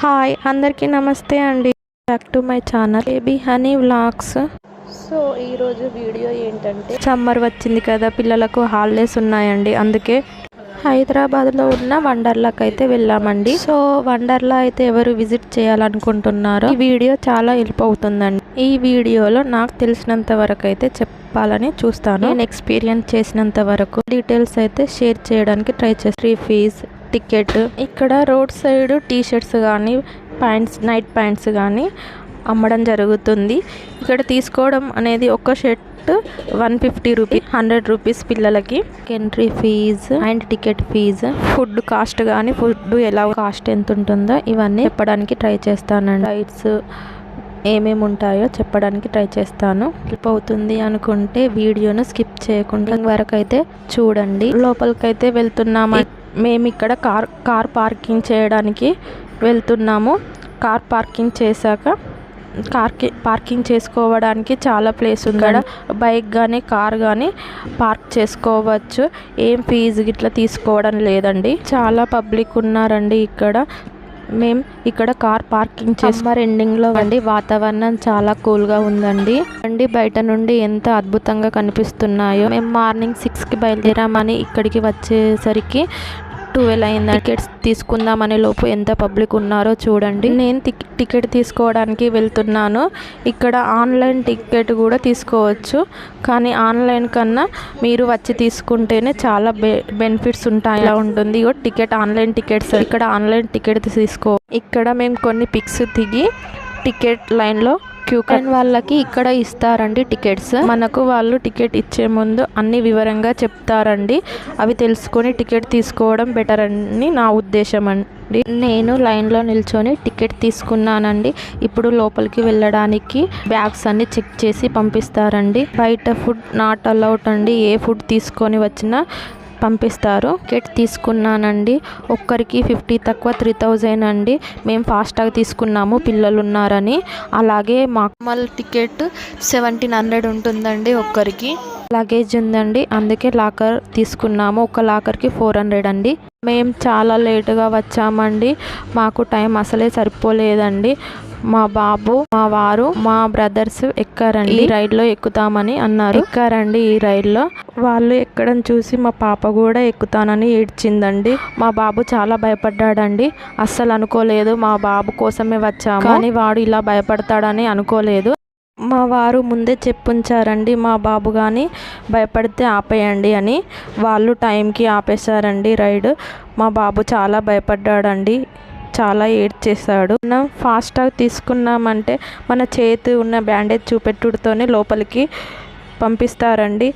Hi అందరికీ నమస్తే అండి. Back to my channel baby honey vlogs so ఈరోజు వీడియో ఏంటంటే సమ్మర్ వచ్చింది కదా పిల్లలకు హాలిడేస్ ఉన్నాయండి. అందుకే హైదరాబాద్లో ఉన్న వండర్లాకి అయితే వెళ్ళామండి. సో వండర్లా అయితే ఎవరు విజిట్ చేయాలనుకుంటున్నారో ఈ వీడియో చాలా హెల్ప్ అవుతుందండి. ఈ వీడియోలో నాకు తెలిసినంత వరకు అయితే చెప్పాలని చూస్తాను. నేను ఎక్స్పీరియన్స్ చేసినంత వరకు డీటెయిల్స్ అయితే షేర్ చేయడానికి ట్రై చేస్తాను ఫీజ్ టికెట్ ఇక్కడ రోడ్ సైడ్ టీ షర్ట్స్ కానీ ప్యాంట్స్ నైట్ ప్యాంట్స్ కానీ అమ్మడం జరుగుతుంది. ఇక్కడ తీసుకోవడం అనేది ఒక shirt one fifty rupees hundred rupees పిల్లలకి. Entry fee and ticket fee food cost కానీ ఫుడ్ ఎలా కాస్ట్ ఎంత ఉంటుందో ఇవన్నీ చెప్పడానికి ట్రై చేస్తానండి లైట్స్ ఏమేమి ఉంటాయో చెప్పడానికి ట్రై చేస్తాను. హెల్ప్ అవుతుంది అనుకుంటే వీడియోను స్కిప్ చేయకుండా వరకు అయితే చూడండి. లోపలికైతే వెళ్తున్నాము? మేము ఇక్కడ కార్ కార్ పార్కింగ్ చేయడానికి వెళ్తున్నాము. కార్ పార్కింగ్ చేశాక కార్ పార్కింగ్ చేసుకోవడానికి చాలా ప్లేస్ ఉంది. ఇక్కడ బైక్ కానీ కార్ కానీ పార్క్ చేసుకోవచ్చు. ఏం ఫీజు ఇట్లా తీసుకోవడం లేదండి. చాలా పబ్లిక్ ఉన్నారండి ఇక్కడ. మేము ఇక్కడ కార్ పార్కింగ్ సమ్మర్ ఎండింగ్లో అండి. వాతావరణం చాలా కూల్గా ఉందండి. అండి బయట నుండి ఎంత అద్భుతంగా కనిపిస్తున్నాయో. మేము మార్నింగ్ సిక్స్కి బయలుదేరామని ఇక్కడికి వచ్చేసరికి ట్వెల్వ్ అయింది? టికెట్స్ తీసుకుందామనే లోపు ఎంత పబ్లిక్ ఉన్నారో చూడండి. నేను టికెట్ తీసుకోవడానికి వెళ్తున్నాను. ఇక్కడ ఆన్లైన్ టికెట్ కూడా తీసుకోవచ్చు. కానీ ఆన్లైన్ కన్నా మీరు వచ్చి తీసుకుంటేనే చాలా బె బెనిఫిట్స్ ఉంటాయి. ఇలా ఉంటుంది. Ticket online tickets. ఇక్కడ ఆన్లైన్ టికెట్ తీసుకో. ఇక్కడ మేము కొన్ని పిక్స్ దిగి టికెట్ లైన్లో క్యూ కట్. వాళ్ళకి ఇక్కడ ఇస్తారండి టికెట్స్. మనకు వాళ్ళు టికెట్ ఇచ్చే ముందు అన్ని వివరంగా చెప్తారండి. అవి తెలుసుకొని టికెట్ తీసుకోవడం బెటర్ అని నా ఉద్దేశం అండి. నేను లైన్లో నిల్చొని టికెట్ తీసుకున్నానండి. ఇప్పుడు లోపలికి వెళ్ళడానికి బ్యాగ్స్ అన్ని చెక్ చేసి పంపిస్తారండి. బయట ఫుడ్ నాట్ అలౌట్ అండి. ఏ ఫుడ్ తీసుకొని వచ్చినా పంపిస్తారు. టికెట్ తీసుకున్నానండి. ఒక్కరికి ఫిఫ్టీ తక్కువ త్రీ థౌజండ్ అండి. మేము ఫాస్ట్గా తీసుకున్నాము. పిల్లలు ఉన్నారని అలాగే మామూలు టికెట్ సెవెంటీన్ హండ్రెడ్ ఉంటుందండి ఒక్కరికి. లగేజ్ ఉందండి. అందుకే లాకర్ తీసుకున్నాము. ఒక లాకర్కి ఫోర్ హండ్రెడ్ అండి. మేము చాలా లేటుగా వచ్చామండి. మాకు టైం అసలే సరిపోలేదండి. మా బాబు మా వారు మా బ్రదర్స్ ఎక్కారండి? ఈ రైల్లో ఎక్కుతామని అన్నారు. ఎక్కారండి ఈ రైల్లో? వాళ్ళు ఎక్కడం చూసి మా పాప కూడా ఎక్కుతానని ఏడ్చిందండి. మా బాబు చాలా భయపడ్డాడండి. అస్సలు అనుకోలేదు మా బాబు కోసమే వచ్చాము. కానీ వాడు ఇలా భయపడతాడని అనుకోలేదు. మా వారు ముందే చెప్పుంచారండి మా బాబు కానీ భయపడితే ఆపేయండి అని. వాళ్ళు టైంకి ఆపేశారండి రైడ్. మా బాబు చాలా భయపడ్డాడండి. చాలా ఏడ్చేశాడు. మనం ఫాస్ట్గా తీసుకున్నామంటే మన చేతి ఉన్న బ్యాండేజ్ చూపెట్టుడుతోనే లోపలికి పంపిస్తారండి.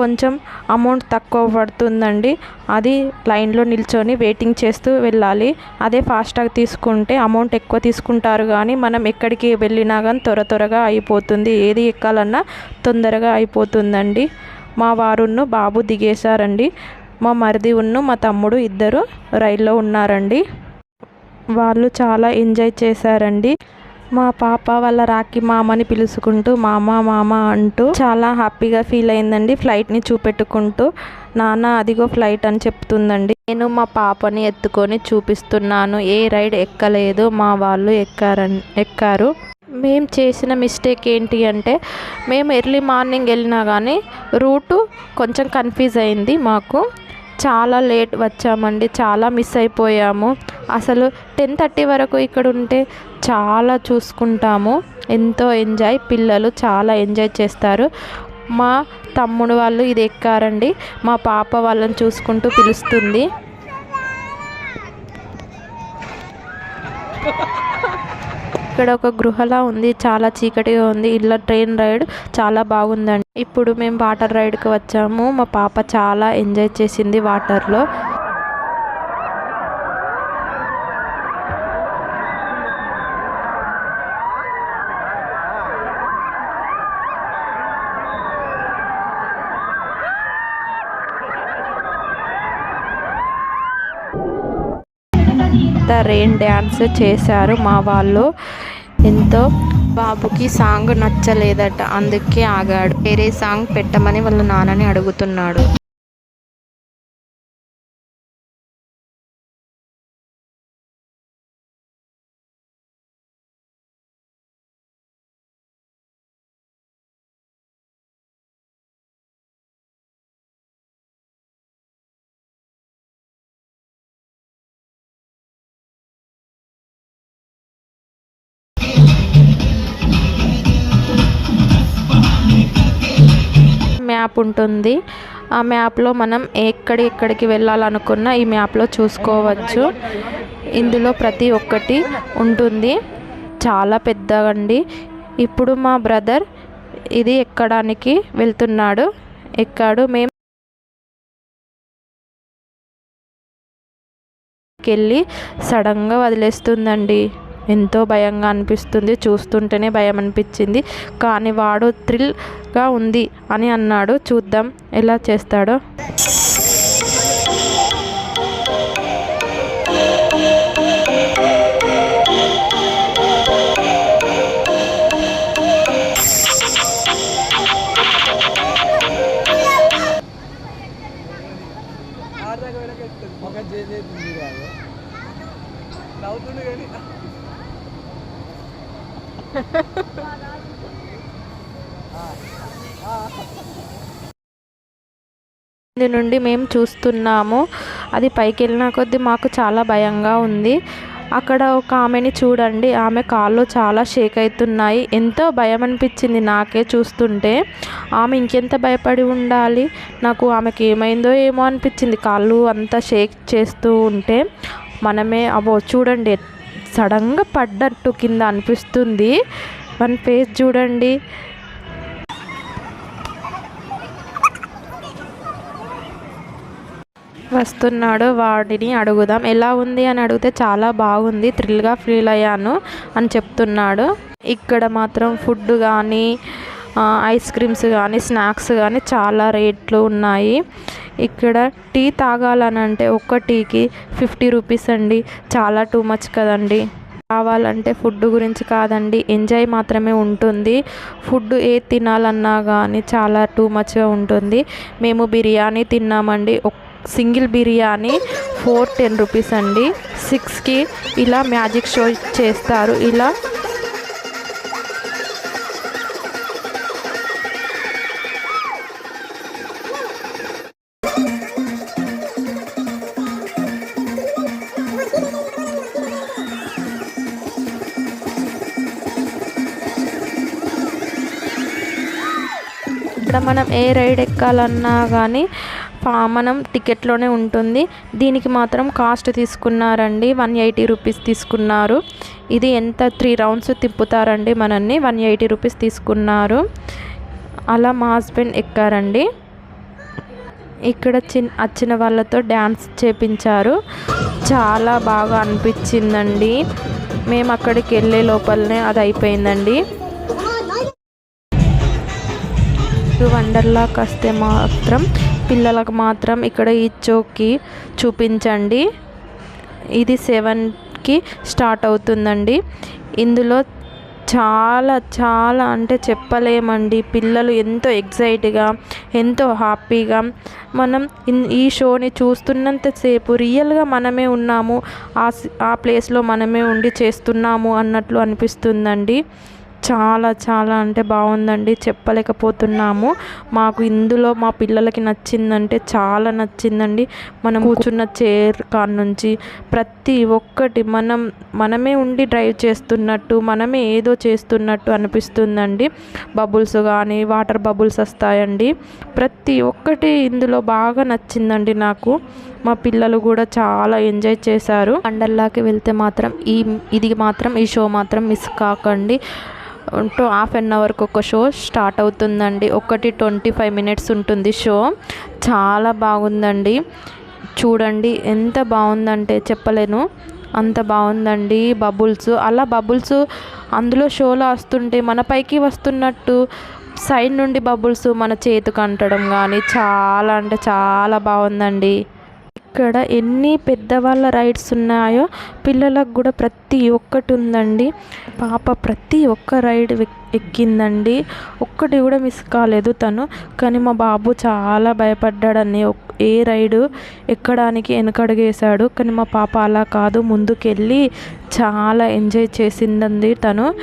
కొంచెం అమౌంట్ తక్కువ పడుతుందండి. అది లైన్లో నిల్చొని వెయిటింగ్ చేస్తూ వెళ్ళాలి. అదే ఫాస్ట్గా తీసుకుంటే అమౌంట్ ఎక్కువ తీసుకుంటారు కానీ మనం ఎక్కడికి వెళ్ళినా కానీ త్వర త్వరగా అయిపోతుంది. ఏది ఎక్కాలన్నా తొందరగా అయిపోతుందండి. మా వారును బాబు దిగేశారండి. మా మరిది ఉన్ను మా తమ్ముడు ఇద్దరు రైల్లో ఉన్నారండి. వాళ్ళు చాలా ఎంజాయ్ చేశారండి. మా పాప వాళ్ళ రాఖీ మామని పిలుచుకుంటూ మామ మామ అంటూ చాలా హ్యాపీగా ఫీల్ అయిందండి ఫ్లైట్ని చూపెట్టుకుంటూ. నాన్న అదిగో ఫ్లైట్ అని చెప్తుందండి. నేను మా పాపని ఎత్తుకొని చూపిస్తున్నాను. ఏ రైడ్ ఎక్కలేదు మా వాళ్ళు ఎక్కారని ఎక్కారు. మేము చేసిన మిస్టేక్ ఏంటి అంటే మేము ఎర్లీ మార్నింగ్ వెళ్ళినా కానీ రూటు కొంచెం కన్ఫ్యూజ్ అయింది మాకు. చాలా లేట్ వచ్చామండి చాలా మిస్ అయిపోయాము. అసలు టెన్ థర్టీ వరకు ఇక్కడ ఉంటే చాలా చూసుకుంటాము. ఎంతో ఎంజాయ్ పిల్లలు చాలా ఎంజాయ్ చేస్తారు. మా తమ్ముడు వాళ్ళు ఇది ఎక్కారండి. మా పాప వాళ్ళని చూసుకుంటూ పిలుస్తుంది. ఇక్కడ ఒక గృహలా ఉంది చాలా చీకటిగా ఉంది. ఇలా ట్రైన్ రైడ్ చాలా బాగుందండి. ఇప్పుడు మేము వాటర్ రైడ్కి వచ్చాము. మా పాప చాలా ఎంజాయ్ చేసింది వాటర్లో. రెయిన్ డ్యాన్స్ చేశారు మా వాళ్ళు. ఎంతో బాబుకి సాంగ్ నచ్చలేదట అందుకే ఆగాడు. వేరే సాంగ్ పెట్టమని వాళ్ళ నాన్నని అడుగుతున్నాడు. మ్యాప్ ఉంటుంది. ఆ మ్యాప్లో మనం ఎక్కడి ఎక్కడికి వెళ్ళాలనుకున్నా ఈ మ్యాప్లో చూసుకోవచ్చు. ఇందులో ప్రతి ఒక్కటి ఉంటుంది. చాలా పెద్దగా అండి ఇప్పుడు మా బ్రదర్ ఇది ఎక్కడానికి వెళ్తున్నాడు. ఎక్కాడు. మేము వెళ్ళి సడన్గా వదిలేస్తుందండి. ఎంతో భయంగా అనిపిస్తుంది. చూస్తుంటేనే భయం అనిపించింది. కానీ వాడు థ్రిల్గా ఉంది అని అన్నాడు. చూద్దాం ఎలా చేస్తాడో. నుండి మేము చూస్తున్నాము. అది పైకి వెళ్ళిన కొద్దీ మాకు చాలా భయంగా ఉంది. అక్కడ ఒక ఆమెని చూడండి. ఆమె కాళ్ళు చాలా షేక్ అవుతున్నాయి ఎంతో భయం అనిపించింది నాకే చూస్తుంటే. ఆమె ఇంకెంత భయపడి ఉండాలి? నాకు ఆమెకి ఏమైందో ఏమో అనిపించింది. కాళ్ళు అంతా షేక్ చేస్తూ ఉంటే మనమే అవో చూడండి సడన్గా పడ్డట్టు కింద అనిపిస్తుంది. వన్ ఫేస్ చూడండి. వస్తున్నాడు వాడిని అడుగుదాం. ఎలా ఉంది అని అడిగితే చాలా బాగుంది థ్రిల్గా ఫీల్ అయ్యాను అని చెప్తున్నాడు. ఇక్కడ మాత్రం ఫుడ్ కానీ ఐస్ క్రీమ్స్ కానీ స్నాక్స్ కానీ చాలా రేట్లు ఉన్నాయి. ఇక్కడ టీ తాగాలనంటే ఒక్క టీకి ఫిఫ్టీ రూపీస్ అండి. చాలా టూ మచ్ కదండి. కావాలంటే ఫుడ్ గురించి కాదండి. ఎంజాయ్ మాత్రమే ఉంటుంది. ఫుడ్ ఏ తినాలన్నా కానీ చాలా టూ మచ్గా ఉంటుంది. మేము బిర్యానీ తిన్నామండి. ఒక్క single biryani four ten rupees అండి. సిక్స్కి ఇలా మ్యాజిక్ షో చేస్తారు. ఇలా ఇక్కడ మనం ఏ రైడ్ ఎక్కాలన్నా కానీ పామనం టికెట్లోనే ఉంటుంది. దీనికి మాత్రం కాస్ట్ తీసుకున్నారండి. వన్ ఎయిటీ రూపీస్ తీసుకున్నారు. ఇది ఎంత? త్రీ రౌండ్స్ తిప్పుతారండి మనల్ని. వన్ ఎయిటీ రూపీస్ తీసుకున్నారు. అలా మా హస్బెండ్ ఎక్కారండి. ఇక్కడ చిన్ వచ్చిన వాళ్ళతో డ్యాన్స్ చేపించారు. చాలా బాగా అనిపించిందండి. మేము అక్కడికి వెళ్ళే లోపలనే అది అయిపోయిందండి. వండర్లాకి వస్తే మాత్రం పిల్లలకు మాత్రం ఇక్కడ ఈ చోక్కి చూపించండి. ఇది సెవెన్కి స్టార్ట్ అవుతుందండి. ఇందులో చాలా చాలా అంటే చెప్పలేమండి. పిల్లలు ఎంతో ఎగ్జైట్గా ఎంతో హ్యాపీగా మనం ఈ షోని చూస్తున్నంతసేపు రియల్గా మనమే ఉన్నాము. ఆ ఆ ప్లేస్లో మనమే ఉండి చేస్తున్నాము అన్నట్లు అనిపిస్తుందండి. చాలా చాలా అంటే బాగుందండి. చెప్పలేకపోతున్నాము. మాకు ఇందులో మా పిల్లలకి నచ్చిందంటే చాలా నచ్చిందండి. మనం కూర్చున్న చైర్ కాడ నుంచి ప్రతి ఒక్కటి మనం మనమే ఉండి డ్రైవ్ చేస్తున్నట్టు మనమే ఏదో చేస్తున్నట్టు అనిపిస్తుందండి. బబుల్స్ కానీ వాటర్ బబుల్స్ వస్తాయండి. ప్రతి ఒక్కటి ఇందులో బాగా నచ్చిందండి నాకు. మా పిల్లలు కూడా చాలా ఎంజాయ్ చేశారు. వండర్లాకి వెళ్తే మాత్రం ఈ ఇది మాత్రం ఈ షో మాత్రం మిస్ కాకండి. టూ హాఫ్ అన్ అవర్కి ఒక షో స్టార్ట్ అవుతుందండి. ఒకటి ట్వంటీ ఫైవ్ మినిట్స్ ఉంటుంది షో. చాలా బాగుందండి. చూడండి ఎంత బాగుందంటే చెప్పలేను. అంత బాగుందండి బబుల్స్. అలా బబుల్స్ అందులో షోలో వస్తుంటే మన పైకి వస్తున్నట్టు సైడ్ నుండి బబుల్స్ మన చేతికి అంటడం కానీ చాలా అంటే చాలా బాగుందండి. ఇక్కడ ఎన్ని పెద్దవాళ్ళ రైడ్స్ ఉన్నాయో పిల్లలకు కూడా ప్రతి ఒక్కటి ఉందండి. పాప ప్రతి ఒక్క రైడ్ ఎక్కిందండి. ఒక్కటి కూడా మిస్ కాలేదు తను. కానీ మా బాబు చాలా భయపడ్డాడని ఒక్- ఏ రైడు ఎక్కడానికి వెనకడుగేశాడు. కానీ మా పాప అలా కాదు. ముందుకెళ్ళి చాలా ఎంజాయ్ చేసిందండి తను.